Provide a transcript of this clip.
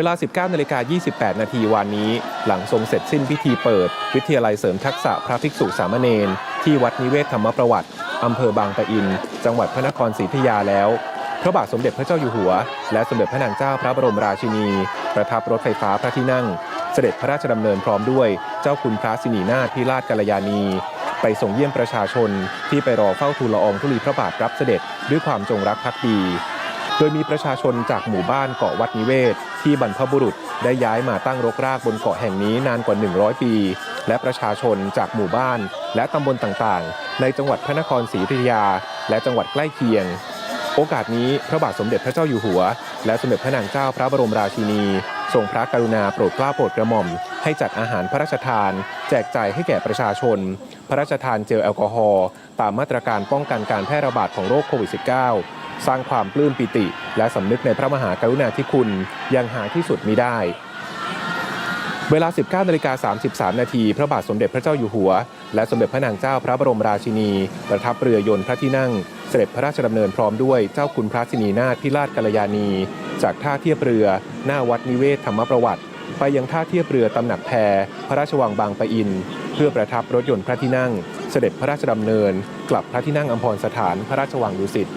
เวลา 19นาฬิกา28 นาทีวันนี้ หลังทรงเสร็จสิ้นพิธีเปิด วิทยาลัยเสริมทักษะพระภิกษุสามเณรที่วัดนิเวศธรรมประวัติ อำเภอบางปะอิน จังหวัดพระนครศรีอยุธยาแล้ว พระบาทสมเด็จพระเจ้าอยู่หัว และสมเด็จพระนางเจ้าพระบรมราชินี ประทับรถไฟฟ้าพระที่นั่ง เสด็จพระราชดำเนินพร้อมด้วยเจ้าคุณพระสินีนาถพิราชกัลยาณี ไปส่งเยี่ยมประชาชนที่ไปรอเฝ้าทูลละอองธุลีพระบาทรับเสด็จด้วยความจงรักภักดี โดยมีประชาชนจากหมู่บ้านเกาะวัดนิเวศ ที่บรรพบุรุษได้ย้ายมาตั้งรกรากบนเกาะแห่งนี้นานกว่า 100 ปี และประชาชนจากหมู่บ้าน และตำบลต่างๆ ในจังหวัดพระนครศรีอยุธยา และจังหวัดใกล้เคียง โอกาสนี้พระบาทสมเด็จพระเจ้าอยู่หัว และสมเด็จพระนางเจ้าพระบรมราชินีทรงพระกรุณาโปรดเกล้าโปรดกระหม่อม ให้จัดอาหารพระราชทาน แจกจ่ายให้แก่ประชาชน พระราชทานเจลแอลกอฮอล์ตามมาตรการป้องกันการแพร่ระบาดของโรคโควิด -19 สร้างความปลื้มปิติ และสำนึกในพระมหากรุณาธิคุณยังหาที่สุดมิได้เวลา 19นาฬิกา33 นาที พระบาทสมเด็จพระเจ้าอยู่หัว และสมเด็จพระนางเจ้าพระบรมราชินี ประทับเรือยนต์พระที่นั่ง เสด็จพระราชดำเนินพร้อมด้วยเจ้าคุณพระสินีนาถพิราชกัลยาณี จากท่าเทียบเรือ หน้าวัดนิเวศธรรมประวัติ ไปยังท่าเทียบเรือตำหนักแพพระราชวังบางปะอิน เพื่อประทับรถยนต์พระที่นั่ง เสด็จพระราชดำเนิน กลับพระที่นั่งอัมพรสถานพระราชวังดุสิต